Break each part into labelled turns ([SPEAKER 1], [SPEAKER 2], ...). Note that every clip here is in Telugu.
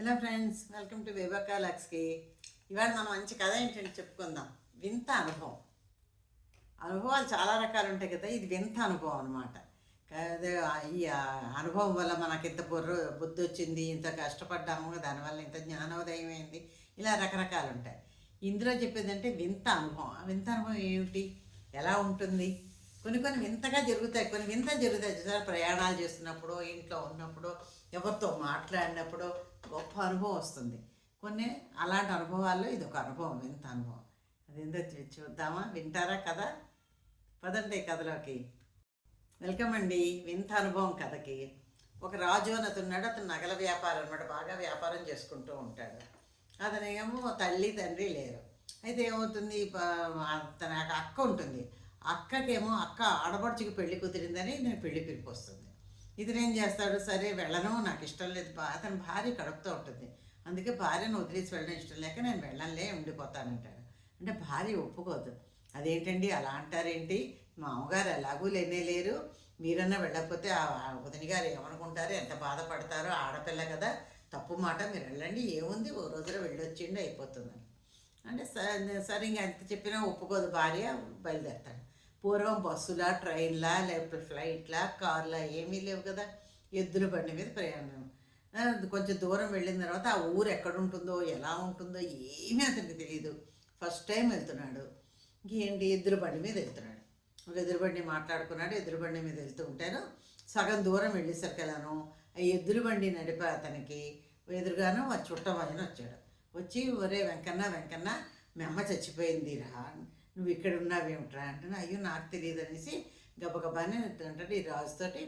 [SPEAKER 1] Hello friends welcome to Viveka లక్స్కి ఇవాళ మనం మంచి కథ ఏంటంటే చెప్పుకుందాం. వింత అనుభవం. అనుభవాలు చాలా రకాలు ఉంటాయి కదా ఇది వింత అనుభవం అనమాట ఈ అనుభవం వల్ల మనకి ఇంత బుర్ర బుద్ధి వచ్చింది ఇంత కష్టపడ్డాము దానివల్ల ఇంత జ్ఞానోదయం అయింది ఇలా రకరకాలు ఉంటాయి. ఇందులో చెప్పేదంటే వింత అనుభవం. ఆ వింత అనుభవం ఏమిటి? ఎలా ఉంటుంది? కొన్ని కొన్ని వింతగా జరుగుతాయి కొన్ని వింత జరుగుతాయి. చూసారా ప్రయాణాలు చేస్తున్నప్పుడు ఇంట్లో ఉన్నప్పుడు ఎవరితో మాట్లాడినప్పుడు గొప్ప అనుభవం వస్తుంది. కొన్ని అలాంటి అనుభవాల్లో ఇది ఒక అనుభవం వింత అనుభవం. అది ఎందుకు చూద్దామా? వింటారా కదా? పదండి కథలోకి. వెల్కమ్ అండి. వింత అనుభవం కథకి. ఒక రాజు అని అతను అతను నగల వ్యాపారం అనమాట బాగా వ్యాపారం చేసుకుంటూ ఉంటాడు. అతనేమో తల్లి తండ్రి లేరు. అయితే ఏమవుతుంది? తన అక్క ఉంటుంది. అక్కకేమో అక్క ఆడపడుచుకి పెళ్ళి కుదిరిందని నేను పెళ్ళి పిలిపి వస్తుంది ఇతను ఏం చేస్తాడు? సరే వెళ్ళను నాకు ఇష్టం లేదు బా అతని భార్య కడుపుతూ ఉంటుంది. అందుకే భార్యను వదిలేసి వెళ్ళడం ఇష్టం లేక నేను వెళ్ళంలే ఉండిపోతానంటాడు. అంటే భార్య ఒప్పుకోదు. అదేంటండి? అలా అంటారేంటి? మా అమ్మగారు ఎలాగూ లేనే లేరు. మీరన్నా వెళ్ళకపోతే ఆ వదిన గారు ఏమనుకుంటారు? ఎంత బాధపడతారో? ఆడపిల్ల కదా. తప్పు మాట మీరు వెళ్ళండి. ఏముంది? ఓ రోజులో వెళ్ళొచ్చిండి అయిపోతుందని. అంటే సరే ఇంకా ఎంత చెప్పినా ఒప్పుకోదు భార్య బయలుదేరతాడు. పూర్వం బస్సులా ట్రైన్లా లేకపోతే ఫ్లైట్లా కార్లా ఏమీ లేవు కదా. ఎద్దుల బండి మీద ప్రయాణం. కొంచెం దూరం వెళ్ళిన తర్వాత ఆ ఊరు ఎక్కడ ఉంటుందో ఎలా ఉంటుందో ఏమీ అతనికి తెలియదు ఫస్ట్ టైం వెళ్తున్నాడు. ఇంకేంటి ఎద్దుల బండి మీద వెళ్తున్నాడు. ఒక ఎదురు బండి మాట్లాడుకున్నాడు. ఎదురు బండి మీద వెళ్తూ ఉంటాను సగం దూరం వెళ్ళేసరికి వెళ్ళాను ఆ ఎద్దుల బండి నడిపే అతనికి ఎదురుగాను ఆ చుట్టం ఆయన వచ్చాడు. వచ్చి ఒరే వెంకన్న వెంకన్న మీ అమ్మ చచ్చిపోయింది రా నువ్వు ఇక్కడ ఉన్నావేమిట్రా అంటే అయ్యో నాకు తెలియదు అనేసి గబగబానే అంటాడు ఈ రాజుతోటి.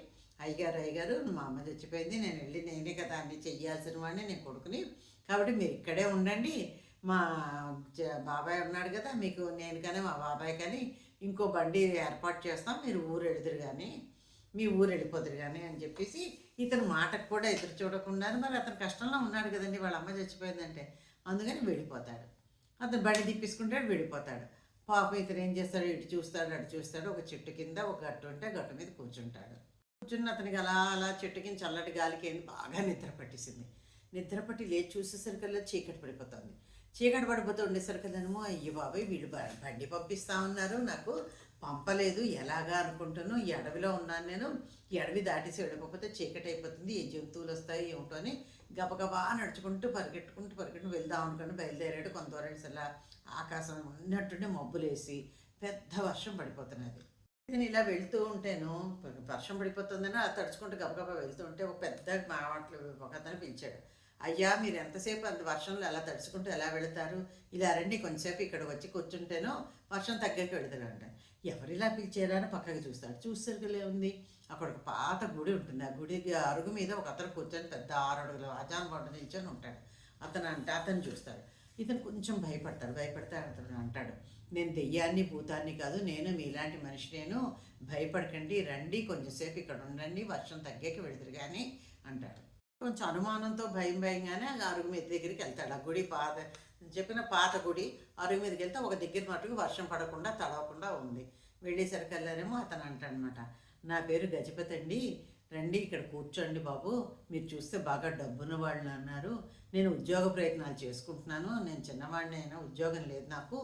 [SPEAKER 1] అయ్యగారు అయ్యగారు మా అమ్మ చచ్చిపోయింది నేను వెళ్ళి నేనే కదా అన్ని చెయ్యాల్సిన వాడిని నేను కొడుకుని. కాబట్టి మీరు ఇక్కడే ఉండండి. మా బాబాయ్ ఉన్నాడు కదా మీకు నేను కానీ మా బాబాయ్ కానీ ఇంకో బండి ఏర్పాటు చేస్తాం మీరు ఊరు వెళుతురు కానీ మీ ఊరు వెళ్ళిపోతురు కానీ అని చెప్పేసి ఇతను మాటకు కూడా ఎదురు చూడకుండా మరి అతను కష్టంలో ఉన్నాడు కదండి వాళ్ళ అమ్మ చచ్చిపోయిందంటే అందుకని వెళ్ళిపోతాడు. అతను బండి తిప్పించుకుంటాడు వెళ్ళిపోతాడు. పాపం ఇతను ఏం చేస్తాడు? ఇటు చూస్తాడు అటు చూస్తాడు. ఒక చెట్టు కింద ఒక గట్టు ఉంటే గట్టు మీద కూర్చుంటాడు. కూర్చున్న అతనికి అలా అలా చెట్టు కింద చల్లటి గాలికి ఏంది? బాగా నిద్ర పట్టేసింది. నిద్ర పట్టి లేచి చూసేసరికల్లా చీకటి పడిపోతుంది. చీకటి పడిపోతూ ఉండేసరికల్లేమో అయ్యో బాబాయ్ వీళ్ళు బండి పంపిస్తా ఉన్నారు నాకు. పంపలేదు. ఎలాగా అనుకుంటాను ఈ అడవిలో ఉన్నాను నేను. ఈ అడవి దాటేసి వెళ్ళకపోతే చీకటి అయిపోతుంది ఏ జంతువులు వస్తాయి ఏమిటో అని గబగబా నడుచుకుంటూ పరిగెట్టుకుంటూ పరిగెట్టుకుంటూ వెళ్దాం అనుకుని బయలుదేరాడు కొంత దూరం ఆకాశం ఉన్నట్టుండి మబ్బులేసి పెద్ద వర్షం పడిపోతున్నది. నేను ఇలా వెళ్తూ ఉంటాను వర్షం పడిపోతుందని అది తడుచుకుంటూ గబగబా వెళ్తూ ఉంటే ఒక పెద్ద మాటలు ఒక అతను పిలిచాడు. అయ్యా మీరు ఎంతసేపు అంత వర్షంలో ఎలా తడుచుకుంటూ ఎలా వెళతారు? ఇలా రండి కొంచెంసేపు ఇక్కడ వచ్చి కూర్చుంటేనో వర్షం తగ్గక వెళతారంట ఎవరిలా ఇలా పిలిచారా అని పక్కకి చూస్తాడు చూసేసరికి ఉంది? అక్కడ ఒక పాత గుడి ఉంటుంది. ఆ గుడి అరుగు మీద ఒక అతను కూర్చొని పెద్ద ఆరు అడుగులు ఆజాన్ పండు నిల్చొని ఉంటాడు. అతను అంటే అతను చూస్తాడు ఇతను కొంచెం భయపడతాడు. భయపడితే అతను అంటాడు నేను దెయ్యాన్ని భూతాన్ని కాదు నేను మీలాంటి మనిషి నేను భయపడకండి. రండి కొంచెంసేపు ఇక్కడ ఉండండి. వర్షం తగ్గాక వెళుతురు కానీ అంటాడు. కొంచెం అనుమానంతో భయం భయంగానే ఆ అరుగు మీద దగ్గరికి వెళ్తాడు. ఆ గుడి పాత చెప్పిన పాత గుడి అరుగు మీదకి వెళ్తే ఒక దగ్గర మటుకు వర్షం పడకుండా తడవకుండా ఉంది. వెళ్ళేసరికల్లానేమో అతను అంటాడనమాట. నా పేరు గజపతి అండి. రండి ఇక్కడ కూర్చోండి బాబు. మీరు చూస్తే బాగా డబ్బున్న వాళ్ళు అన్నారు. నేను ఉద్యోగ ప్రయత్నాలు చేసుకుంటున్నాను. నేను చిన్నవాడిని అయినా ఉద్యోగం లేదు నాకు.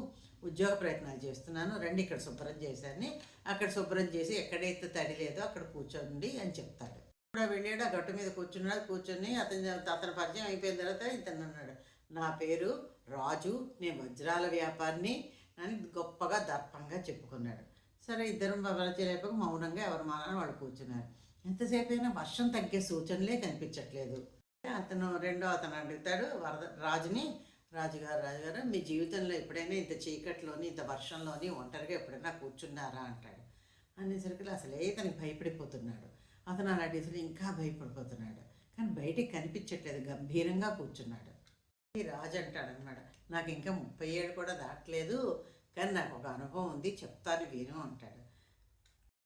[SPEAKER 1] ఉద్యోగ ప్రయత్నాలు చేస్తున్నాను. రండి ఇక్కడ శుభ్రం చేశాను. అక్కడ శుభ్రం చేసి ఎక్కడైతే తడి లేదో అక్కడ కూర్చోండి అని చెప్తాడు. ఇప్పుడు వెళ్ళాడు. ఆ గట్టు మీద కూర్చున్నాడు. కూర్చొని అతని అతని పరిచయం అయిపోయిన తర్వాత ఇతను అన్నాడు నా పేరు రాజు నేను వజ్రాల వ్యాపారిని అని గొప్పగా దర్పంగా చెప్పుకున్నాడు. సరే ఇద్దరం పరిచయం మౌనంగా ఎవరి మాలని వాళ్ళు కూర్చున్నారు. ఎంతసేపు అయినా వర్షం తగ్గే సూచనలే కనిపించట్లేదు. అతను రెండో అతను అడుగుతాడు వరద రాజుని రాజుగారు రాజుగారు మీ జీవితంలో ఎప్పుడైనా ఇంత చీకట్లోని ఇంత వర్షంలోని ఒంటరిగా ఎప్పుడైనా కూర్చున్నారా? అంటాడు. అనేసరికి అసలే ఇతనికి భయపడిపోతున్నాడు. అతను అలాంటి ఇంకా భయపడిపోతున్నాడు. కానీ బయటికి కనిపించట్లేదు గంభీరంగా కూర్చున్నాడు. రాజు అంటాడు అనమాట నాకు ఇంకా ముప్పై ఏడు కూడా దాటలేదు కానీ నాకు ఒక అనుభవం ఉంది చెప్తాను విను అంటాడు.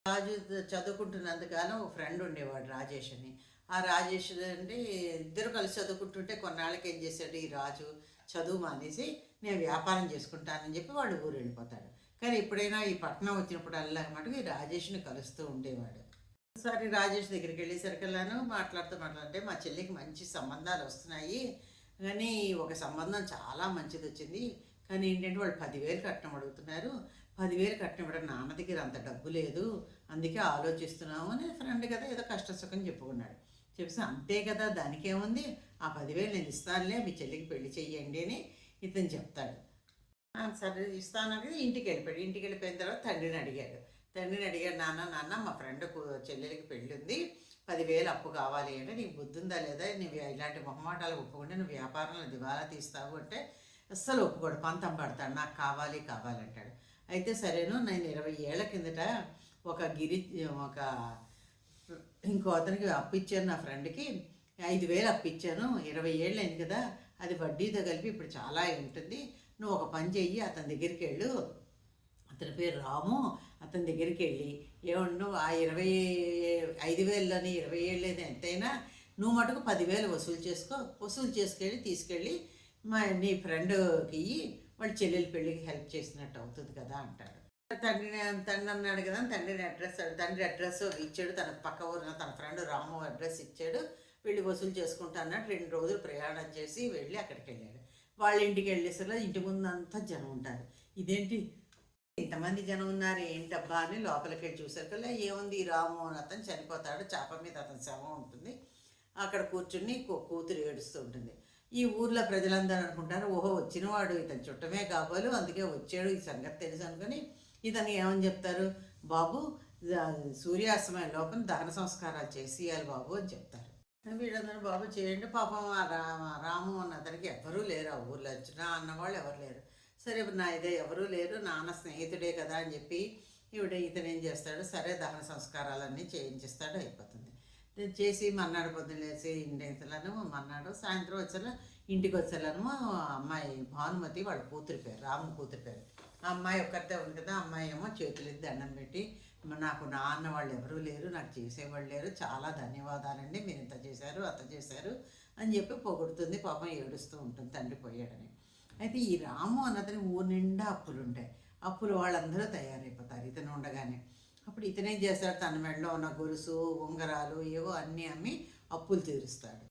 [SPEAKER 1] రాజు చదువుకుంటున్నందుకాలం ఒక ఫ్రెండ్ ఉండేవాడు రాజేష్ అని ఆ రాజేష్ అంటే ఇద్దరు కలిసి చదువుకుంటుంటే కొన్నాళ్ళకి ఏం చేశాడు ఈ రాజు చదువు మానేసి నేను వ్యాపారం చేసుకుంటానని చెప్పి వాడు ఊరు వెళ్ళిపోతాడు. కానీ ఎప్పుడైనా ఈ పట్టణం వచ్చినప్పుడు మటుకు ఈ రాజేష్ని కలుస్తూ ఉండేవాడు. ఒకసారి రాజేష్ దగ్గరికి వెళ్ళేసరికల్లాను మాట్లాడుతూ మాట్లాడితే మా చెల్లికి మంచి సంబంధాలు వస్తున్నాయి. కానీ ఒక సంబంధం చాలా మంచిది వచ్చింది. కానీ ఏంటంటే వాళ్ళు పదివేలు కట్నం అడుగుతున్నారు. పదివేలు కట్నం ఇవ్వడం నాన్న దగ్గర అంత డబ్బు లేదు. అందుకే ఆలోచిస్తున్నాము అని ఫ్రెండ్ కదా ఏదో కష్టసుఖం చెప్పుకున్నాడు. చెప్పేసి అంతే కదా దానికేముంది? ఆ పదివేలు నేను ఇస్తానులే మీ చెల్లికి పెళ్ళి చెయ్యండి అని ఇతను చెప్తాడు. సరే సరే అనేది ఇంటికి వెళ్ళిపోయాడు. ఇంటికి వెళ్ళిపోయిన తర్వాత తండ్రిని అడిగాడు. తండ్రిని అడిగాడు నాన్న నాన్న మా ఫ్రెండ్ చెల్లెలకి పెళ్ళి ఉంది పదివేలు అప్పు కావాలి అంటే నీకు బుద్ధిందా లేదా? నువ్వు ఇలాంటి మొహమాటాలు ఒప్పుకుంటే నువ్వు వ్యాపారంలో దివాలా తీస్తావు అంటే అస్సలు ఒప్పుకోడు. పంతం పడతాడు. నాకు కావాలి కావాలంటాడు అయితే సరేను నేను ఇరవై ఏళ్ళ కిందట ఒక గిరి ఒక ఇంకో అతనికి అప్పు ఇచ్చాను నా ఫ్రెండ్కి. ఐదు వేలు అప్పు ఇచ్చాను. ఇరవై ఏళ్ళు అయింది కదా. అది వడ్డీతో కలిపి ఇప్పుడు చాలా ఉంటుంది. నువ్వు ఒక పని చెయ్యి అతని దగ్గరికి వెళ్ళు. అతని పేరు రాము. అతని దగ్గరికి వెళ్ళి ఏమన్నా నువ్వు ఆ ఇరవై ఐదు వేలని ఇరవై ఏళ్ళని ఎంతైనా నువ్వు మటుకు పదివేలు వసూలు చేసుకో వసూలు చేసుకెళ్ళి తీసుకెళ్ళి మా నీ ఫ్రెండ్కి ఇయ్యి వాడి చెల్లెలి పెళ్ళికి హెల్ప్ చేసినట్టు అవుతుంది కదా అంటాడు. తండ్రిని తండ్రి అన్నాడు కదా తండ్రిని అడ్రస్ తండ్రి అడ్రస్ ఇచ్చాడు తన పక్క ఊరిన తన ఫ్రెండ్ రాము అడ్రస్ ఇచ్చాడు వెళ్ళి వసూలు చేసుకుంటా అన్నట్టు రెండు రోజులు ప్రయాణం చేసి వెళ్ళి అక్కడికి వెళ్ళాడు. వాళ్ళ ఇంటికి వెళ్ళేసరిలో ఇంటి ముందు అంతా జనం ఉంటారు. ఇదేంటి ఇంతమంది జనం ఉన్నారు ఏంటబ్బా అని లోపలికి వెళ్ళి చూసారు ఏముంది ఈ రాము అని అతను చనిపోతాడు చేప మీద అతని శవం ఉంటుంది. అక్కడ కూర్చుని కూతురు ఏడుస్తూ ఉంటుంది. ఈ ఊర్లో ప్రజలందరూ అనుకుంటారు ఓహో వచ్చినవాడు ఇతను చుట్టమే కాబోలు అందుకే వచ్చాడు ఈ సంగతి తెలుసు అనుకుని ఇతను ఏమని చెప్తారు? బాబు సూర్యాస్తమయం లోపల దహన సంస్కారాలు చేసేయాలి బాబు అని చెప్తారు. వీళ్ళందరూ బాబు చేయండి పాపం ఆ రా- రాము అన్న అతనికి ఎవ్వరూ లేరు ఆ ఊర్లో వచ్చిన అన్నవాళ్ళు ఎవరు లేరు. సరే నా ఇదే ఎవరూ లేరు నాన్న స్నేహితుడే కదా అని చెప్పి ఈవిడ ఇతను ఏం చేస్తాడు? సరే దహన సంస్కారాలన్నీ చేయించిస్తాడు అయిపోతుంది. చేసి మన్నాడు పొద్దున్న లేచి ఇంటిలను మన్నాడు సాయంత్రం వచ్చేలా ఇంటికి వచ్చేలాను అమ్మాయి భానుమతి వాళ్ళ కూతురి పేరు రాము కూతురి పేరు. ఆ అమ్మాయి ఒక్కరితే ఉంది కదా అమ్మాయి ఏమో చేతులు దండం పెట్టి నాకు నాన్న వాళ్ళు ఎవరూ లేరు నాకు చేసేవాళ్ళు లేరు చాలా ధన్యవాదాలండి మీరు ఇంత చేశారు అంత చేశారు అని చెప్పి పొగుడుతుంది పాపం ఏడుస్తూ ఉంటుంది తండ్రి పోయాడని. అయితే ఈ రాము అన్నతని ఊరు నిండా అప్పులు ఉంటాయి. అప్పులు వాళ్ళందరూ తయారైపోతారు ఇతను ఉండగానే. అప్పుడు ఇతనేం చేస్తాడు? తన మెడలో ఉన్న గొలుసు ఉంగరాలు ఏవో అన్నీ అమ్మి అప్పులు తీరుస్తాడు.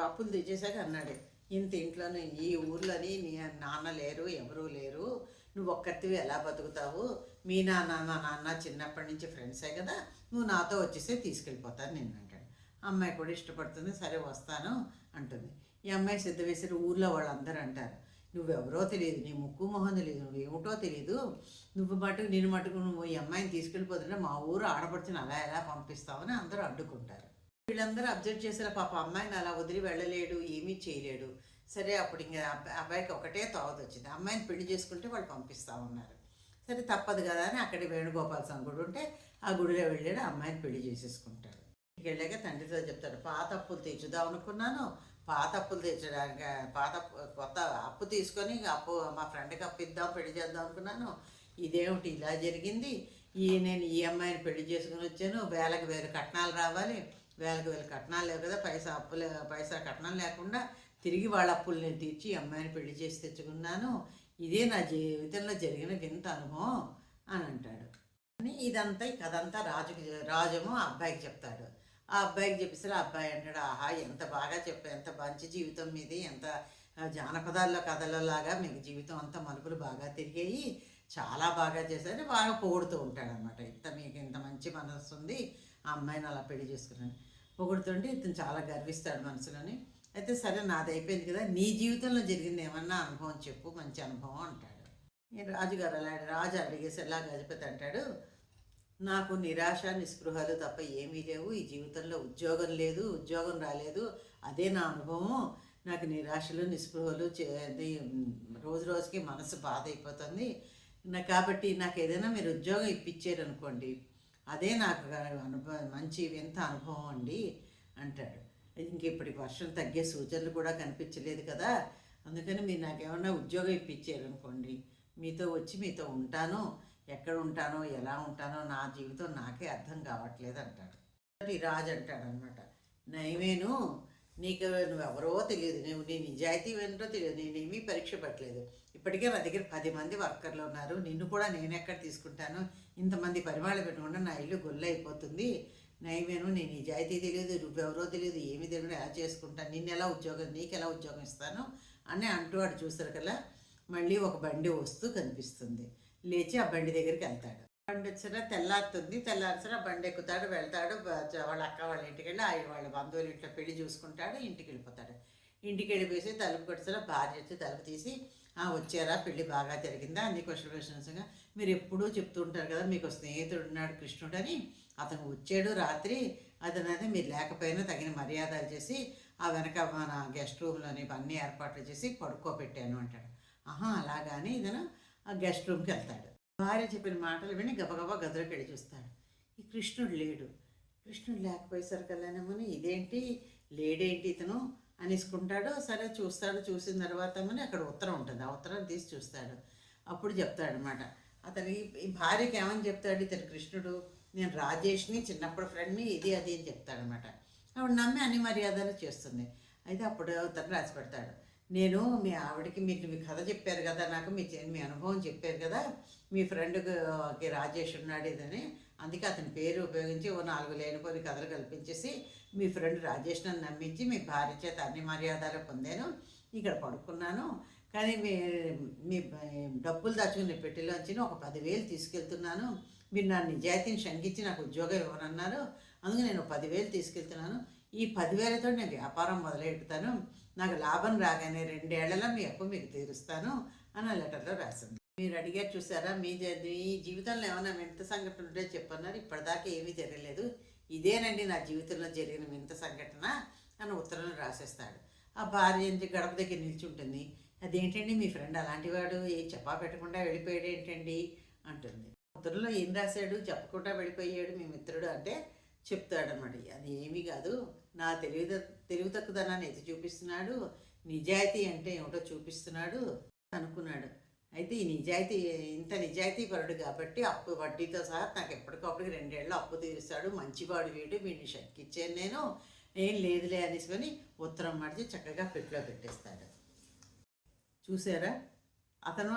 [SPEAKER 1] అప్పులు తీర్చేశాక అన్నాడు ఇంత ఇంట్లోనే ఈ ఊర్లోని నీ నాన్న లేరు ఎవరూ లేరు. నువ్వు ఒక్కరివి ఎలా బతుకుతావు? మీ నాన్న మా నాన్న చిన్నప్పటి నుంచి ఫ్రెండ్సే కదా. నువ్వు నాతో వచ్చేస్తే తీసుకెళ్ళిపోతాను నేను అంటాడు. అమ్మాయి కూడా ఇష్టపడుతుంది. సరే వస్తాను అంటుంది. ఈ అమ్మాయి సిద్ధ వేసిన ఊర్లో వాళ్ళందరూ అంటారు నువ్వెవరో తెలియదు నీ ముక్కు మొహం తెలియదు నువ్వు ఏమిటో తెలియదు. నువ్వు మటుకు నేను మటుకు నువ్వు ఈ అమ్మాయిని తీసుకెళ్ళిపోతుంటే మా ఊరు ఆడపడుచుని అలా ఎలా పంపిస్తావని అందరూ అడ్డుకుంటారు. వీళ్ళందరూ అబ్జర్వ్ చేశారు పాప అమ్మాయిని అలా వదిలి వెళ్ళలేడు ఏమీ చేయలేడు. సరే అప్పుడు ఇంకా అబ్బాయి అబ్బాయికి ఒకటే తోవత వచ్చింది. అమ్మాయిని పెళ్ళి చేసుకుంటే వాళ్ళు పంపిస్తా ఉన్నారు. సరే తప్పదు కదా అని అక్కడ వేణుగోపాల స్వామి గుడి ఉంటే ఆ గుడిలో వెళ్ళాడు ఆ అమ్మాయిని పెళ్ళి చేసేసుకుంటాడు ఇంటికి వెళ్ళాక తండ్రితో చెప్తాడు పాత అప్పులు తీర్చుదాం అనుకున్నాను పాత అప్పులు తీర్చడానికి పాత కొత్త అప్పు తీసుకొని అప్పు మా ఫ్రెండ్కి అప్పు ఇద్దాం పెళ్ళి చేద్దాం అనుకున్నాను. ఇదేమిటి? ఇలా జరిగింది. ఈ నేను ఈ అమ్మాయిని పెళ్ళి చేసుకుని వచ్చాను. వేలకు వేలు కట్నాలు రావాలి. వేలకు వేలు కట్నాలు లేవు కదా. పైసా అప్పులు పైసా కట్నం లేకుండా తిరిగి వాళ్ళ అప్పులు నేను తీర్చి ఈ అమ్మాయిని పెళ్ళి చేసి తెచ్చుకున్నాను. ఇదే నా జీవితంలో జరిగిన వింత అనుభవం అని అంటాడు. ఇదంతా ఈ కథంతా రాజుకి రాజేమో అబ్బాయికి చెప్తాడు. ఆ అబ్బాయికి చెప్పేసరి ఆ అబ్బాయి అంటాడు ఆహా ఎంత బాగా చెప్పా ఎంత మంచి జీవితం మీది ఎంత జానపదాల్లో కథలలాగా మీకు జీవితం అంతా మలుపులు బాగా తిరిగాయి చాలా బాగా చేశారు బాగా పొగుడుతూ ఉంటాడనమాట ఇంత మీకు ఇంత మంచి మనసు ఉంది ఆ అమ్మాయిని అలా పెళ్ళి చేసుకున్నాను పొగుడుతుంటే ఇతను చాలా గర్విస్తాడు మనసులోని. అయితే సరే నాది అయిపోయింది కదా నీ జీవితంలో జరిగింది ఏమన్నా అనుభవం చెప్పు మంచి అనుభవం అంటాడు. రాజుగారు అలా రాజు అడిగేసి ఎలా గజపతి అంటాడు. నాకు నిరాశ నిస్పృహలు తప్ప ఏమీ లేవు. ఈ జీవితంలో ఉద్యోగం లేదు ఉద్యోగం రాలేదు. అదే నా అనుభవం నాకు నిరాశలు నిస్పృహలు చే- రోజు రోజుకి మనసు బాధ అయిపోతుంది. కాబట్టి నాకు ఏదైనా మీరు ఉద్యోగం ఇప్పించారు అనుకోండి అదే నాకు అనుభవం మంచి వింత అనుభవం అండి అంటాడు. ఇంక ఇప్పటికి వర్షం తగ్గే సూచనలు కూడా కనిపించలేదు కదా. అందుకని మీరు నాకేమన్నా ఉద్యోగం ఇప్పించారు అనుకోండి మీతో వచ్చి మీతో ఉంటాను. ఎక్కడ ఉంటానో ఎలా ఉంటానో నా జీవితం నాకే అర్థం కావట్లేదు అంటాడు రాజు అంటాడు అనమాట నయమేను నీకు నువ్వెవరో తెలియదు. నువ్వు నీ నిజాయితీ ఏంటో తెలియదు. నేనేమీ పరీక్ష పెట్టలేదు. ఇప్పటికే నా దగ్గర పది మంది వర్కర్లు ఉన్నారు. నిన్ను కూడా నేను ఎక్కడ తీసుకుంటాను? ఇంతమంది పరిమాణం పెట్టుకుంటే నా ఇల్లు గొల్ల అయిపోతుంది నయమేను నీ నిజాయితీ తెలియదు. నువ్వెవరో తెలియదు. ఏమీ తెలియదు. ఎలా చేసుకుంటాను నిన్ను ఎలా ఉద్యోగం నీకు ఎలా ఉద్యోగం ఇస్తాను? అని అంటూ వాడు చూసారు కదా. మళ్ళీ ఒక బండి వస్తూ కనిపిస్తుంది. లేచి ఆ బండి దగ్గరికి వెళ్తాడు. బండి వచ్చిన తెల్లారుతుంది. తెల్లారిసిన బండి ఎక్కుతాడు వెళ్తాడు. వాళ్ళ అక్క వాళ్ళ ఇంటికి వెళ్ళి ఆయన వాళ్ళ బంధువుల ఇంట్లో పెళ్ళి చూసుకుంటాడు ఇంటికి వెళ్ళిపోతాడు ఇంటికి వెళ్ళిపోసి తలుపు కొట్టిన భార్య వచ్చి తలుపు తీసి "ఆ, వచ్చారా? పెళ్ళి బాగా జరిగిందా? అన్ని క్వశ్చన్ క్వశ్చన్స్గా మీరు ఎప్పుడూ చెప్తూ ఉంటారు కదా మీకు స్నేహితుడు ఉన్నాడు కృష్ణుడు అని. అతను వచ్చాడు రాత్రి. అతను అదే మీరు లేకపోయినా తగిన మర్యాదలు చేసి ఆ వెనక మన గెస్ట్ రూమ్లోని అన్ని ఏర్పాట్లు చేసి పడుకోబెట్టాను అంటాడు. ఆహా అలాగానే ఇతను ఆ గెస్ట్ రూమ్కి వెళ్తాడు. భార్య చెప్పిన మాటలు విని గబగబా గదిలోకి వెళ్ళి చూస్తాడు. ఈ కృష్ణుడు లేడు. కృష్ణుడు లేకపోయేసరికల్లానేమని ఇదేంటి? లేడేంటి ఇతను? అనేసుకుంటాడు. సరే చూస్తాడు. చూసిన తర్వాత అని అక్కడ ఉత్తరం ఉంటుంది. ఆ ఉత్తరం తీసి చూస్తాడు. అప్పుడు చెప్తాడు అనమాట అతని ఈ భార్యకి ఏమని చెప్తాడు? ఇతను కృష్ణుడు. నేను రాజేష్ని చిన్నప్పుడు ఫ్రెండ్ని ఇది అది అని చెప్తాడనమాట ఆవిడ నమ్మి అన్ని మర్యాదలు చేస్తుంది. అయితే అప్పుడు అతను రాసి పెడతాడు. నేను మీ ఆవిడకి మీకు మీ కథ చెప్పారు కదా నాకు మీ మీ అనుభవం చెప్పారు కదా మీ ఫ్రెండ్కి రాజేష్ ఉన్నాడు ఇదని. అందుకే అతని పేరు ఉపయోగించి ఓ నాలుగు లేనిపోని కథలు కల్పించేసి మీ ఫ్రెండ్ రాజేష్ నన్ను నమ్మించి మీ భార్య చేత అన్ని మర్యాదలు పొందాను. ఇక్కడ పడుకున్నాను. కానీ మీ మీ డబ్బులు దాచుకునే పెట్టెలోంచి ఒక పదివేలు తీసుకెళ్తున్నాను. మీరు నా నిజాయితీని శంకించి నాకు ఉద్యోగం ఇవ్వనన్నారు. అందుకు నేను పదివేలు తీసుకెళ్తున్నాను. ఈ పదివేలతో నేను వ్యాపారం మొదలెడతాను నాకు లాభం రాగానే రెండేళ్ళలో మీ అప్పు మీకు తీరుస్తాను అని ఆ లెటర్లో రాసింది. మీరు అడిగారు చూసారా మీ మీ జీవితంలో ఏమైనా వింత సంఘటన ఉంటే చెప్పన్నారు. ఇప్పటిదాకా ఏమీ జరగలేదు. ఇదేనండి నా జీవితంలో జరిగిన వింత సంఘటన అని ఉత్తరంలో రాసేస్తాడు. ఆ భార్య ఏంటి గడప దగ్గర నిల్చుంటుంది. అదేంటండి మీ ఫ్రెండ్ అలాంటివాడు? ఏం చెప్పా పెట్టకుండా వెళ్ళిపోయాడు ఏంటండి అంటుంది. ఉత్తరంలో ఏం రాశాడు? చెప్పకుండా వెళ్ళిపోయాడు మీ మిత్రుడు అంటే చెప్తాడనమాట అది ఏమీ కాదు. నా తెలివి తెలివి తక్కువదనాన్ని ఎత్తి చూపిస్తున్నాడు. నిజాయితీ అంటే ఏమిటో చూపిస్తున్నాడు అనుకున్నాడు. అయితే ఈ నిజాయితీ ఇంత నిజాయితీ పరుడు కాబట్టి అప్పు వడ్డీతో సహా నాకు ఎప్పటికప్పుడు రెండేళ్ళు అప్పు తీరుస్తాడు. మంచివాడు వీడు వీడిని శక్కిచ్చాను నేను. ఏం లేదులే అనేసుకొని ఉత్తరం మార్చి చక్కగా పెట్టులో పెట్టేస్తాడు. చూసారా? అతను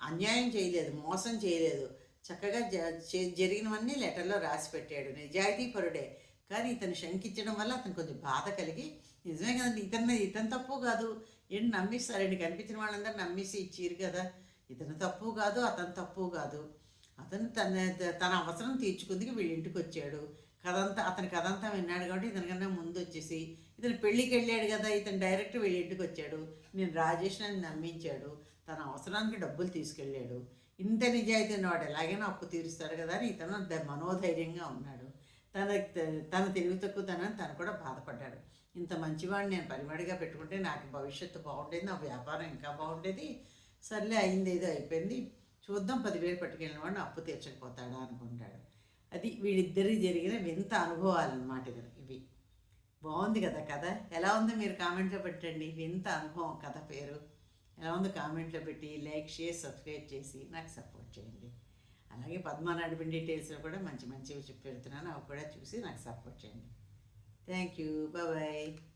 [SPEAKER 1] అన్యాయం చేయలేదు మోసం చేయలేదు. చక్కగా జ- జరిగినవన్నీ లెటర్లో రాసి పెట్టాడు నిజాయితీ పరుడే. కానీ ఇతను శంకించడం వల్ల అతను కొంచెం బాధ కలిగి నిజమే కదండి ఇతను ఇతను తప్పు కాదు. ఏంటి నమ్మిస్తారండి కనిపించిన వాళ్ళందరూ నమ్మేసి ఇచ్చిరు కదా. ఇతను తప్పు కాదు అతను తప్పు కాదు. అతను తన తన అవసరం తీర్చుకుందుకు వీళ్ళ ఇంటికి వచ్చాడు. కథంతా అతని కథంతా విన్నాడు కాబట్టి ఇతనికన్నా ముందు వచ్చేసి ఇతను పెళ్ళికి వెళ్ళాడు కదా ఇతను డైరెక్ట్ వీళ్ళ ఇంటికి వచ్చాడు. నేను రాజేష్ అని నమ్మించాడు. తన అవసరానికి డబ్బులు తీసుకెళ్ళాడు. ఇంత నిజాయితీ ఉన్నవాడు ఎలాగైనా అప్పు తీరుస్తాడు కదా అని ఇతను మనోధైర్యంగా ఉన్నాడు. తన తన తెలివి తక్కువతనని తను కూడా బాధపడ్డాడు. ఇంత మంచివాడిని నేను పరిమడిగా పెట్టుకుంటే నాకు భవిష్యత్తు బాగుండేది నా వ్యాపారం ఇంకా బాగుండేది. సర్లే అయింది ఏదో అయిపోయింది. చూద్దాం పదివేలు పట్టుకెళ్ళిన వాడిని అప్పు తీర్చకపోతాడా అనుకుంటాడు. అది వీళ్ళిద్దరికి జరిగిన వింత అనుభవాలు అనమాట ఇవి. బాగుంది కదా కథ. ఎలా ఉందో మీరు కామెంట్లో పెట్టండి. వింత అనుభవం కథ పేరు. ఎలా ఉందో కామెంట్లో పెట్టి లైక్ షేర్ సబ్స్క్రైబ్ చేసి నాకు సపోర్ట్ చేయండి. అలాగే పద్మా డీటెయిల్స్లో కూడా మంచి మంచివి చెప్పి పెడుతున్నాను. అవి కూడా చూసి నాకు సపోర్ట్ చేయండి. Thank you bye